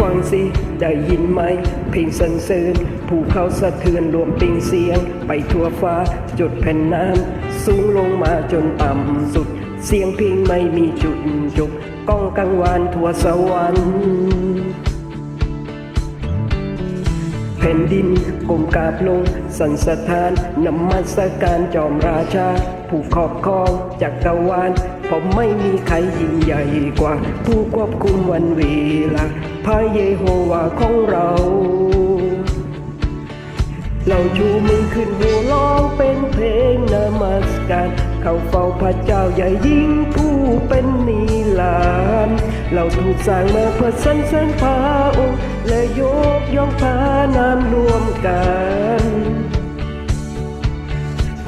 ฟังสิได้ยินไหมเพลงสรรเสริญผู้เขาสะเทือนรวมปิงเสียง ไปทั่วฟ้าจุดแผ่นน้ำสูงลงมาจนต่ำสุด เสียงเพลงไม่มีจุดจบก้องกังวานทั่วสวรรค์แผ่นดินกลมกาบลงสันสถานนมัสการจอมราชา ผู้ครอบครองจักรวาลผมไม่มีใครยิ่งใหญ่กว่า ผู้ควบคุมวันเวลาพระเยโฮวาของเรา เราชูมือขึ้นโหร้องเป็นเพลงนมัสการ เข้าเฝ้าพระเจ้าใหญ่ยิ่งผู้เป็นนิลานต์เราถูกสร้างมาเพื่อสรรเสริญพระองค์และยกย่องพระนามรวมกัน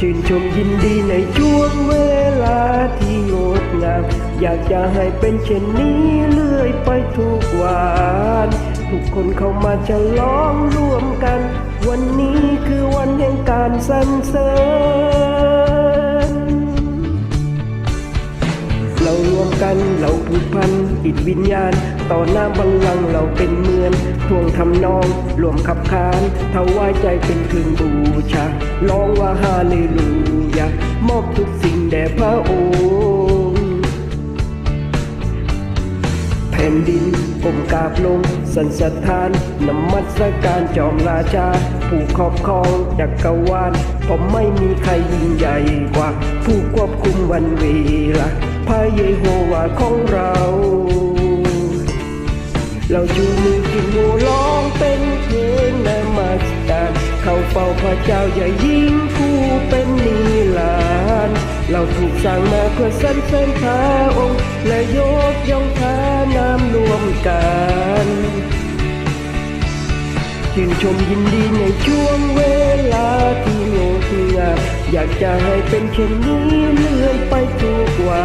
ชื่นชมยินดีในช่วงเวลาที่งดงาม อยากจะให้เป็นเช่นนี้เรื่อยไปทุกวัน ทุกคนเข้ามาฉลองร่วมกัน วันนี้คือวันแห่งการสรรเสริญ กันเราผูกพันอิดวิญญาณ ต่อหน้าบัลลังก์เราเป็นเมือนทวงทำนองรวมขับขานถวายใจเป็นคืนบูชาร้องว่าฮาเลลูยามอบทุกสิ่งแด่พระองค์แผ่นดินก้มกราบลง สันสถานนมัสการจอมราชา ผู้ครอบครองจักรวาลผมไม่มีใครยิ่งใหญ่กว่า ผู้ควบคุมวันเวลา พระเยโฮวาของเรา เราจูมือขึ้นโหร้องเป็นเพลงนมัสการเข้าเฝ้าพระเจ้าใหญ่ยิ่งผู้เป็นนิลานเราถูกสร้างมาเพื่อสรรเสริญพระองค์ และยกย่องพระนามรวมกันชื่นชมยินดีในช่วงเวลาที่โงดงามอยากจะให้เป็นเช่นนี้เรื่อยไปทุก วั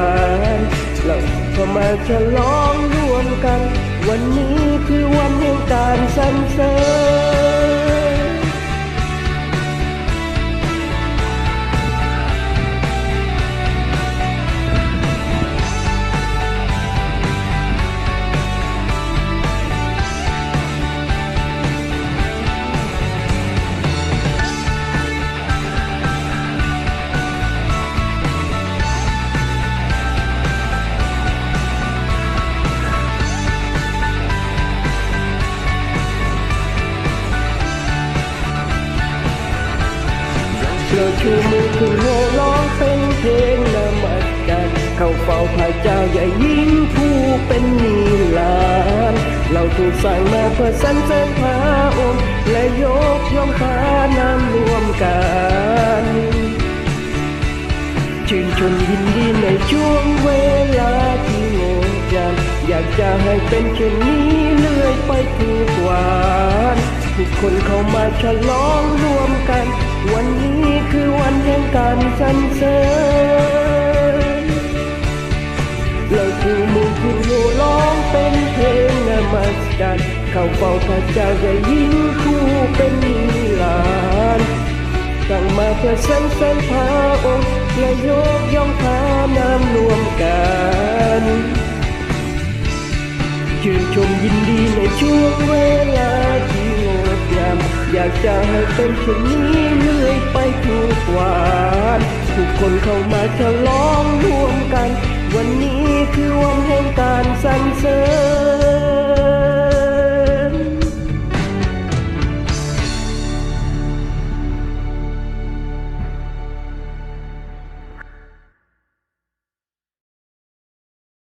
นเราก็มาฉลองร่วมกันวันนี้ เราชูมือขึ้นโหร้องเป็นเพลงนมัสการเข้าเฝ้าพระเจ้าใหญ่ยิ่งผู้เป็นนิลานต์เราถูกสร้างมาเพื่อสรรเสริญพระองค์และยกย่องพระนามรวมกันชื่นชมยินดีในช่วงเวลาที่งดงามอยากจะให้เป็นเช่นนี้เรื่อยไปทุกวัน ทุกคนเข้ามาฉลองร่วมกัน วันนี้คือวันแห่งการสรรเสริญเราชูมือขึ้นโหร้องเป็นเพลงนมัสการเข้าเฝ้าพระเจ้าใหญ่ยิ่งผู้เป็นนิลานต์ตั้งมาเพื่อสรรเสริญพระองค์และยกย่องพระนามรวมกันชื่นชมยินดีในช่วงเวลา อยากจะให้เป็นเช่นนี้เรื่อยไปทุกวันทุกคนเข้ามาฉลองร่วมกัน